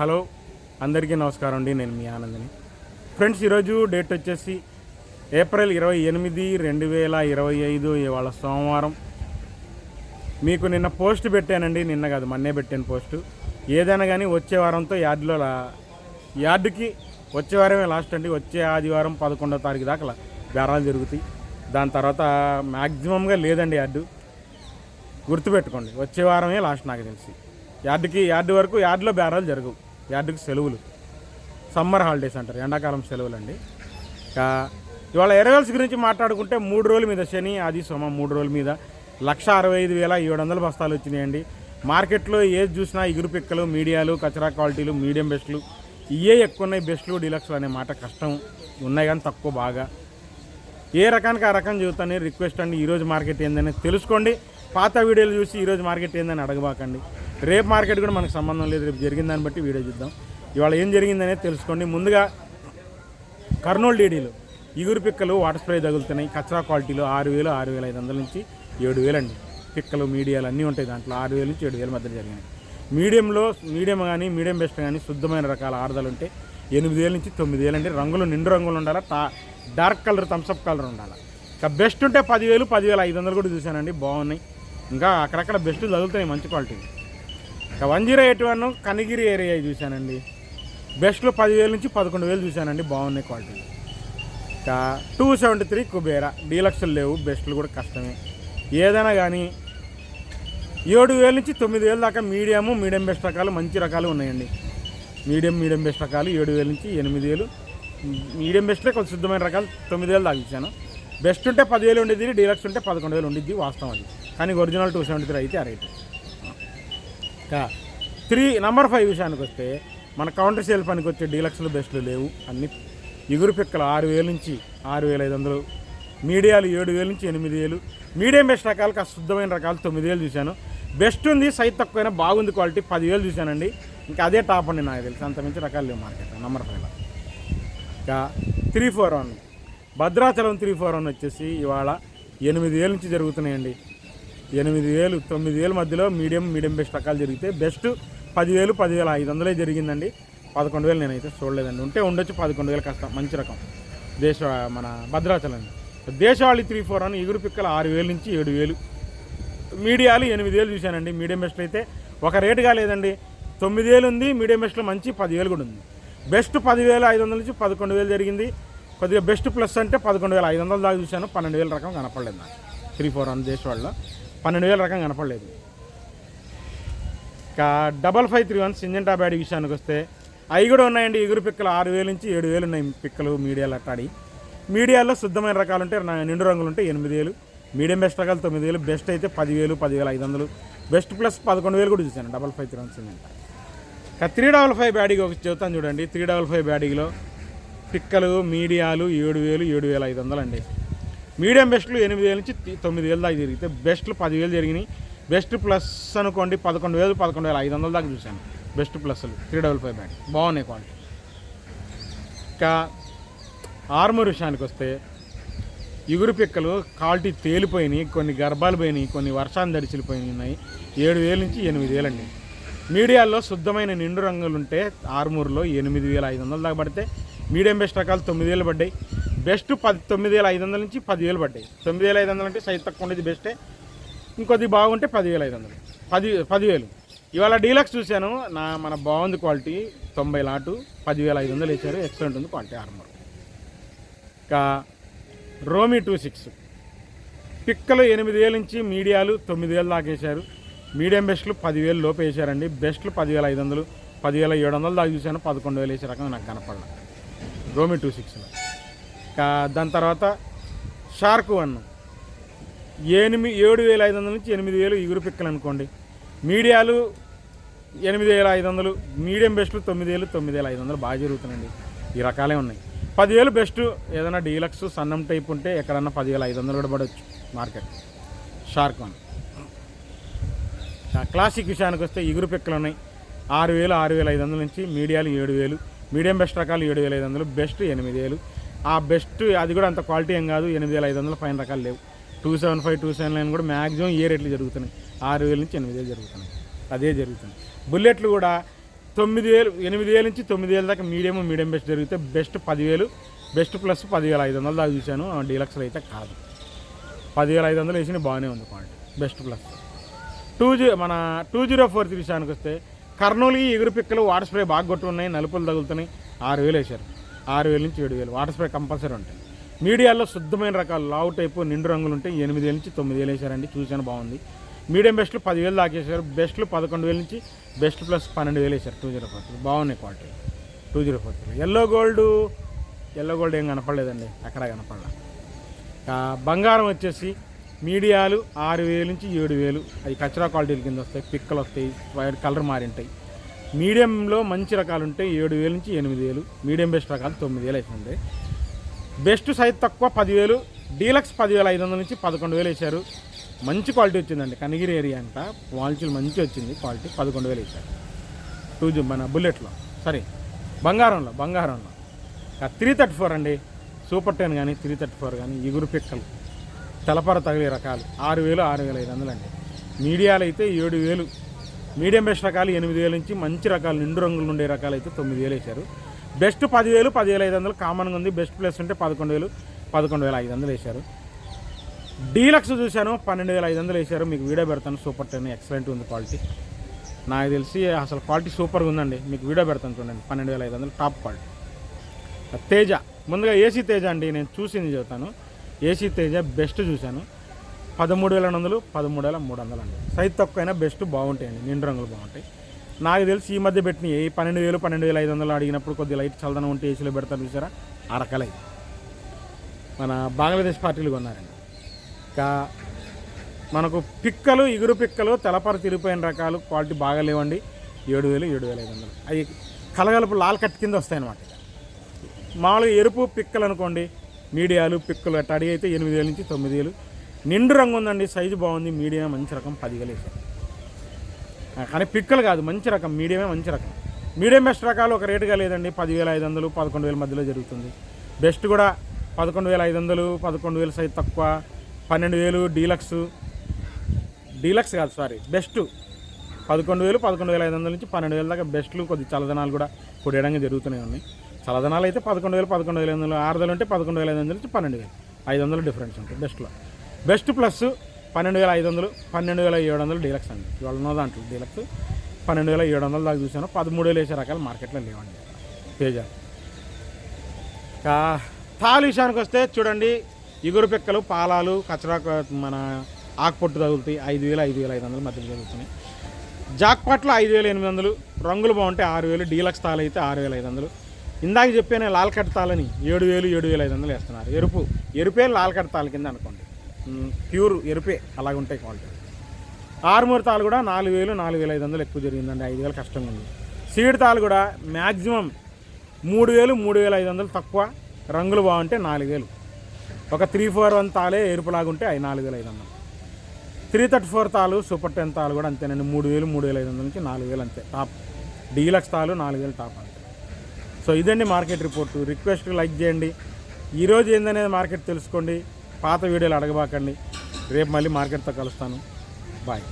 Hello అందరికీ నమస్కారం అండి నేను మీ ఆనందని. ఫ్రెండ్స్ ఈరోజు డేట్ వచ్చేసి ఏప్రిల్ ఇరవై ఎనిమిది రెండు వేల ఇరవై ఐదు ఇవాళ సోమవారం. మీకు నిన్న పోస్ట్ పెట్టానండి నిన్న కాదు మొన్నే పెట్టాను పోస్టు. ఏదైనా కానీ వచ్చే వారంతో యార్డులో లా- యార్డుకి వచ్చే వారమే లాస్ట్ అండి వచ్చే ఆదివారం పదకొండో తారీఖు దాకా బేరాలు జరుగుతాయి. దాని తర్వాత మ్యాక్సిమంగా లేదండి యార్డు. గుర్తుపెట్టుకోండి వచ్చే వారమే లాస్ట్ నాకు తెలిసి. యార్డుకి యార్డు వరకు యార్డులో బేరాలు జరగవు. యార్డుకి సెలవులు. సమ్మర్ హాలిడేస్ అంటారు ఎండాకాలం సెలవులు అండి ఇంకా ఇవాళ ఎరవెల్స్ గురించి మాట్లాడుకుంటే మూడు రోజుల మీద శని ఆది సోమ మూడు రోజుల మీద లక్ష అరవై ఐదు వేల ఏడు వందల బస్తాలు వచ్చినాయండి. మార్కెట్లో ఏది చూసినా ఇగురు పిక్కలు మీడియాలు కచరా క్వాలిటీలు మీడియం బెస్ట్లు ఇవే ఎక్కువ ఉన్నాయి బెస్ట్లు డీలక్స్లు అనే మాట కష్టం. ఉన్నాయి కానీ తక్కువ బాగా. ఏ రకానికి ఆ రకం చెబుతాను రిక్వెస్ట్ అండి ఈరోజు మార్కెట్ ఏందని తెలుసుకోండి. పాత వీడియోలు చూసి ఈరోజు మార్కెట్ ఏందని అడగబాకండి. రేపు మార్కెట్ కూడా మనకు సంబంధం లేదు రేపు జరిగిన దాన్ని బట్టి వీడియో చూద్దాం. ఇవాళ ఏం జరిగిందనేది తెలుసుకోండి. ముందుగా కర్నూలు డీడీలు ఇగురు పిక్కలు వాటర్ స్ప్రే తగులుతున్నాయి. కచరా క్వాలిటీలో ఆరు వేలు ఆరు వేల ఐదు వందల నుంచి ఏడు వేలు అండి. పిక్కలు మీడియాలు అన్నీ ఉంటాయి దాంట్లో. ఆరు వేల నుంచి ఏడు వేల మధ్య జరిగినాయి. మీడియంలో మీడియం కానీ మీడియం బెస్ట్ కానీ శుద్ధమైన రకాల ఆరుదలు ఉంటాయి ఎనిమిది వేల నుంచి తొమ్మిది వేలు అండి. రంగులు నిండు రంగులు ఉండాలి? టా డార్క్ కలర్ థమ్స్అప్ కలర్ ఉండాలి? ఇంకా బెస్ట్ ఉంటే పదివేలు పదివేల ఐదు వందలు కూడా చూశానండి. బాగున్నాయి. ఇంకా అక్కడక్కడ బెస్ట్ తగులుతున్నాయి మంచి quality. One zero eight one Kanigiri area చూశానండి. బెస్ట్లో పదివేల నుంచి పదకొండు వేలు చూశానండి బాగున్నాయి క్వాలిటీ. ఇంకా టూ సెవెంటీ త్రీ కుబేరా డీలక్స్లు లేవు బెస్ట్లు కూడా కష్టమే. ఏదైనా కానీ ఏడు వేల నుంచి తొమ్మిది వేల దాకా మీడియము మీడియం బెస్ట్ రకాలు మంచి రకాలు ఉన్నాయండి. మీడియం మీడియం బెస్ట్ రకాలు ఏడు వేల నుంచి ఎనిమిది వేలు. మీడియం బెస్ట్లో కొంచెం శుద్ధమైన రకాలు తొమ్మిది వేలు దాకా ఇచ్చాను. బెస్ట్ ఉంటే పదివేలు ఉండేది డీలక్స్ ఉంటే పదకొండు వేలు ఉండిద్ది వాస్తవం అది. కానీ ఒరిజినల్ టూ సెవెంటీ త్రీ అయితే ఆ రేటు. త్రీ నెంబర్ ఫైవ్ విషయానికి వస్తే మన కౌంటర్ సేల్ పనికి వచ్చే డీలక్స్లు బెస్ట్లు లేవు. అన్ని ఎగురు పిక్కలు ఆరు వేల నుంచి ఆరు వేల ఐదు వందలు. మీడియాలు ఏడు వేల నుంచి ఎనిమిది వేలు. మీడియం బెస్ట్ రకాలు కాస్త శుద్ధమైన రకాలు తొమ్మిది వేలు చూశాను. బెస్ట్ ఉంది సైజ్ తక్కువైనా బాగుంది క్వాలిటీ పదివేలు చూశానండి. ఇంకా అదే టాప్ అండి నాకు తెలిసి. అంత మించి రకాలు లేవు మార్కెట్ నంబర్ ఫైవ్లో ఇంకా three four one Bhadrachalam three four one వచ్చేసి ఇవాళ ఎనిమిది వేల నుంచి జరుగుతున్నాయండి. ఎనిమిది వేలు తొమ్మిది వేల మధ్యలో మీడియం మీడియం బెస్ట్ రకాలు జరిగితే బెస్ట్ పదివేలు పదివేల ఐదు వందలే జరిగిందండి. పదకొండు వేలు నేనైతే చూడలేదండి. ఉంటే ఉండొచ్చు పదకొండు వేలు కష్టం మంచి రకం. దేశ మన భద్రాచలం. దేశవాళి త్రీ ఫోర్ అని ఎగురు పిక్కలు ఆరు వేలు నుంచి ఏడు వేలు. మీడియాలు ఎనిమిది వేలు చూశానండి. మీడియం బెస్ట్ అయితే ఒక రేటుగా లేదండి తొమ్మిది వేలు ఉంది మీడియం బెస్ట్లో మంచి పదివేలు కూడా ఉంది. బెస్ట్ పదివేల ఐదు వందల నుంచి పదకొండు వేలు జరిగింది. కొద్దిగా బెస్ట్ ప్లస్ అంటే పదకొండు వేల ఐదు వందల దాకా చూశాను. పన్నెండు వేల రకం కనపడలేదు నాకు. త్రీ ఫోర్ వన్ దేశవాళ్ళలో. పన్నెండు వేల రకం కనపడలేదు. ఇంకా double five three one Syngenta bad విషయానికి వస్తే అవి కూడా ఉన్నాయండి. ఎగురు పిక్కలు ఆరు వేలు నుంచి ఏడు వేలు ఉన్నాయి పిక్కలు మీడియాలు అట్టాడి. మీడియాలో శుద్ధమైన రకాలు ఉంటే నా- నిండు రంగులు ఉంటే ఎనిమిది వేలు మీడియం బెస్ట్ రకాలు తొమ్మిది వేలు బెస్ట్ అయితే పదివేలు పదివేల ఐదు వందలు బెస్ట్ ప్లస్ పదకొండు వేలు కూడా చూశాను double five three one Syngenta three double five బ్యాడీకి ఒక చెబుతాను చూడండి. త్రీ డబల్ ఫైవ్ బ్యాడీలో పిక్కలు మీడియాలు ఏడు వేలు ఏడు వేల ఐదు వందలు అండి. మీడియం బెస్ట్లు ఎనిమిది వేల నుంచి తొమ్మిది వేలు దాకా జరిగితే బెస్ట్లు పదివేలు జరిగినాయి. బెస్ట్ ప్లస్ అనుకోండి పదకొండు వేలు పదకొండు వేల ఐదు వందల దాకా చూశాను. బెస్ట్ ప్లస్లు త్రీ డబల్ ఫైవ్ బ్యాడ్. బాగున్నాయి క్వాలిటీ. ఇంకా ఆర్మర్ విషయానికి వస్తే ఇగురు పిక్కలు క్వాలిటీ తేలిపోయినాయి కొన్ని గర్భాలు పోయినాయి కొన్ని వర్షాన్ని దడిచిలిపోయినాయి ఉన్నాయి. ఏడు వేల నుంచి ఎనిమిది వేలండి. మీడియాలో శుద్ధమైన నిండు రంగులు ఉంటే ఆర్మూర్లో ఎనిమిది వేల ఐదు వందల దాకా పడితే మీడియం బెస్ట్ రకాలు తొమ్మిది వేలు పడ్డాయి. బెస్ట్ పది తొమ్మిది వేల ఐదు వందల నుంచి పదివేలు పడ్డాయి. తొమ్మిది వేల ఐదు వందలు అంటే సైజ్ తక్కువ ఉండేది బెస్టే. ఇంకొద్ది బాగుంటే పదివేల ఐదు వందలు. పది పదివేలు. ఇవాళ డీలక్స్ చూశాను. నా మన బాగుంది క్వాలిటీ. తొంభై లాటు. పదివేల ఐదు వందలు వేసారు ఎక్సలెంట్ ఉంది క్వాలిటీ ఆర్మర్. ఇంకా రోమీ టూ సిక్స్. పిక్కలు ఎనిమిది వేల నుంచి మీడియాలు తొమ్మిది వేలు దాకా వేశారు. మీడియం బెస్ట్లు పదివేలు లోపు వేశారండి. బెస్ట్లు పదివేల ఐదు వందలు. పదివేల ఏడు వందలు దాకా చూశాను. పదకొండు వేలు వేసే రకంగా నాకు కనపడలేదు రోమి టూ సిక్స్లో దాని తర్వాత షార్క్ వన్. ఎనిమిది ఏడు వేల ఐదు వందల నుంచి ఎనిమిది వేలు ఇగురు పిక్కలు అనుకోండి. మీడియాలు ఎనిమిది వేల ఐదు వందలు మీడియం బెస్ట్లు తొమ్మిది వేలు తొమ్మిది వేల ఐదు వందలు బాగా జరుగుతున్నాయండి. ఈ రకాలే ఉన్నాయి. పదివేలు బెస్ట్ ఏదైనా డీలక్స్ సన్నం టైప్ ఉంటే ఎక్కడన్నా పదివేల ఐదు వందలు కూడా పడవచ్చు మార్కెట్. Shark one. క్లాసిక్ విషయానికి వస్తే ఇగురు పిక్కలు ఉన్నాయి. ఆరు వేలు ఆరు వేల ఐదు వందల నుంచి మీడియాలు ఏడు వేలు మీడియం బెస్ట్ రకాలు ఏడు వేల ఐదు వందలు బెస్ట్ ఎనిమిది వేలు. ఆ బెస్ట్ అది కూడా అంత క్వాలిటీ ఏం కాదు. ఎనిమిది వేల ఐదు వందల పైన రకాలు లేవు. Two seven five two seven nine కూడా మ్యాక్సిమం ఏ రేట్లు జరుగుతున్నాయి? ఆరు వేల నుంచి ఎనిమిది వేలు జరుగుతున్నాయి. అదే జరుగుతుంది. బుల్లెట్లు కూడా తొమ్మిది వేలు ఎనిమిది వేల నుంచి తొమ్మిది వేల దాకా మీడియం మీడియం బెస్ట్ జరిగితే బెస్ట్ పదివేలు బెస్ట్ ప్లస్ పదివేల ఐదు వందలు దాకా చూశాను. డీలక్స్లో అయితే కాదు. పదివేల ఐదు వందలు వేసిన బాగానే ఉంది quality. Best plus. Two G మన టూ జీరో ఫోర్ త్రీ విషయానికి వస్తే కర్నూలుకి ఎగురు పిక్కలు వాటర్ స్ప్రే బాగా కొట్టు ఉన్నాయి నలుపులు తగులుతున్నాయి. ఆరు వేలు వేశారు. ఆరు వేల నుంచి ఏడు వేలు వాటర్ స్ప్రే కంపల్సరీ ఉంటాయి మీడియాలో శుద్ధమైన రకాలు లావు టైపు నిండు రంగులు ఉంటాయి ఎనిమిది వేల నుంచి తొమ్మిది వేలు వేశారండి. చూశాను బాగుంది. మీడియం బెస్ట్లు పదివేలు దాకేశారు. బెస్ట్లు పదకొండు వేల నుంచి బెస్ట్ ప్లస్ పన్నెండు వేలు వేశారు. Two zero four three. బాగున్నాయి quality. Two zero four three. Yellow gold yellow gold ఏం కనపడలేదండి. అక్కడ కనపడలే. బంగారం వచ్చేసి మీడియాలు ఆరు వేలు నుంచి ఏడు వేలు అవి కచరా క్వాలిటీల కింద వస్తాయి. పిక్కలు వస్తాయి. వైర్ కలర్ మారింటాయి. మీడియంలో మంచి రకాలు ఉంటాయి ఏడు వేలు నుంచి ఎనిమిది వేలు. మీడియం బెస్ట్ రకాలు తొమ్మిది వేలు అయితే ఉంటాయి బెస్ట్ సైజ్ తక్కువ పదివేలు. డీలక్స్ పదివేల ఐదు వందల నుంచి పదకొండు వేలు వేశారు. మంచి క్వాలిటీ వచ్చిందండి. కనిగిరి ఏరియా అంట. వాల్చులు మంచి వచ్చింది. క్వాలిటీ పదకొండు వేలు వేశారు. టూ జీ మన బుల్లెట్లో. సరే. బంగారంలో బంగారంలో. త్రీ థర్టీ ఫోర్ అండి. సూపర్ టెన్ కానీ త్రీ థర్టీ ఫోర్ కానీ ఇగురు పిక్కలు. తెలపర తగిలే రకాలు. ఆరు వేలు ఆరు వేల ఐదు వందలు అండి. మీడియాలు అయితే ఏడు వేలు. మీడియం బెస్ట్ రకాలు ఎనిమిది వేల నుంచి మంచి రకాలు నిండు రంగులు ఉండే రకాలు అయితే తొమ్మిది వేలు వేశారు. బెస్ట్ పదివేలు పదివేల ఐదు వందలు కామన్గా ఉంది. బెస్ట్ ప్లేస్ ఉంటే పదకొండు వేలు పదకొండు వేల ఐదు వందలు వేశారు. డీలక్స్ చూశాను పన్నెండు వేల ఐదు వందలు వేశారు. మీకు వీడియో పెడతాను సూపర్ టెన్ ఎక్సలెంట్ ఉంది క్వాలిటీ నాకు తెలిసి అసలు క్వాలిటీ సూపర్గా ఉందండి. మీకు వీడియో పెడతాను చూడండి పన్నెండు వేల ఐదు వందలు టాప్ క్వాలిటీ తేజ ముందుగా ఏసీ తేజ అండి నేను చూసింది చెబుతాను. ఏసీ తేజ బెస్ట్ చూశాను. పదమూడు వేల వందలు పదమూడు వేల మూడు వందలు అండి సైజ్ తక్కువైనా బెస్ట్ బాగుంటాయండి నిండు రంగులు బాగుంటాయి. నాకు తెలిసి ఈ మధ్య పెట్టినవి పన్నెండు వేలు పన్నెండు వేల ఐదు వందలు అడిగినప్పుడు కొద్దిగా లైట్ చల్లదనం ఉంటే ఏసీలో పెడతారు చూసారా? ఆ రకాలై మన బంగ్లాదేశ్ పార్టీలు కొన్నారండి. ఇంకా మనకు పిక్కలు ఇగురు పిక్కలు తెలపర తిరిగిపోయిన రకాలు క్వాలిటీ బాగా లేవండి. ఏడు వేలు ఏడు వేల ఐదు వందలు. అవి కలగలుపు లాల్ కట్ కింద వస్తాయన్నమాట మామూలుగా ఎరుపు పిక్కలు అనుకోండి మీడియాలు పిక్కలు అట్ట అడిగి అయితే ఎనిమిది వేల నుంచి తొమ్మిది వేలు నిండు రంగు ఉందండి సైజు బాగుంది మీడియమే మంచి రకం పదివేలు కానీ పిక్కలు కాదు మంచి రకం మీడియమే మంచి రకం. మీడియం బెస్ట్ రకాలు ఒక రేటుగా లేదండి పదివేల ఐదు వందలు పదకొండు వేల మధ్యలో జరుగుతుంది. బెస్ట్ కూడా పదకొండు వేల ఐదు వందలు పదకొండు వేలు సైజ్ తక్కువ పన్నెండు వేలు డీలక్స్. డీలక్స్ కాదు సారీ బెస్ట్. పదకొండు వేలు పదకొండు వేల ఐదు వందల నుంచి పన్నెండు వేల దాకా బెస్ట్లు కొద్ది చల్లదనాలు కూడా పొడియడంగా జరుగుతూనే ఉన్నాయి చల్లదనాలు అయితే పదకొండు వేలు పదకొండు వేల ఐదు వందలు ఆరుదలు ఉంటే పదకొండు వేల ఐదు వందల నుంచి పన్నెండు వేలు ఐదు వందలు డిఫరెన్స్ ఉంటుంది బెస్ట్లో. బెస్ట్ ప్లస్ పన్నెండు వేల ఐదు వందలు పన్నెండు వేల ఏడు వందలు డీలక్స్ అండి. ఇవాళ ఉన్న దాంట్లో డీలక్స్ పన్నెండు వేల ఏడు వందలు దాకా చూశాను. పదమూడు వేలు వేసే రకాలు మార్కెట్లో లేవండి. తేజ. తాలు విషయానికి వస్తే చూడండి ఇగురు పిక్కలు పాలాలు కచరా మన ఆకుపొట్టు తగులుతాయి. ఐదు వేలు ఐదు వేల ఐదు వందల మధ్యలో జరుగుతున్నాయి. జాక్పాట్లో ఐదు వేల ఎనిమిది వందలు రంగులు బాగుంటే ఆరు వేలు డీలక్స్ తాలు అయితే ఆరు వేల ఐదు వందలు. ఇందాక చెప్పాను లాల్ కట్ తాలని ఏడు వేలు ఏడు వేల ఐదు వందలు వేస్తున్నారు. ఎరుపు ఎరుపే లాల్ కట్ తాల కింద అనుకోండి. ప్యూర్ ఎరుపే అలాగ ఉంటాయి క్వాలిటీ. ఆరుమూరు తాలు కూడా నాలుగు వేలు నాలుగు వేల ఐదు వందలు ఎక్కువ జరిగిందండి. ఐదు వేలు కష్టంగా ఉంది. సీడ్ తాలు కూడా మ్యాక్సిమం మూడు వేలు మూడు వేల ఐదు వందలు తక్కువ. రంగులు బాగుంటే నాలుగు వేలు. ఒక త్రీ ఫోర్ వన్ తాలే ఎరుపులాగుంటే అవి నాలుగు వేల ఐదు వందలు. త్రీ థర్టీ ఫోర్ తాలు సూపర్ టెన్ తాలు కూడా అంతేనండి. మూడు వేలు మూడు వేల ఐదు వందల నుంచి నాలుగు వేలు అంతే. టాప్. డీలక్స్ తాలు నాలుగు వేలు టాప్ అంతే. సో ఇదండి మార్కెట్ రిపోర్టు. రిక్వెస్ట్ లైక్ చేయండి. ఈరోజు ఏందనేది మార్కెట్ తెలుసుకోండి. పాత వీడియోలు అడగబాకండి. రేపు మళ్ళీ మార్కెట్తో కలుస్తాను. బాయ్.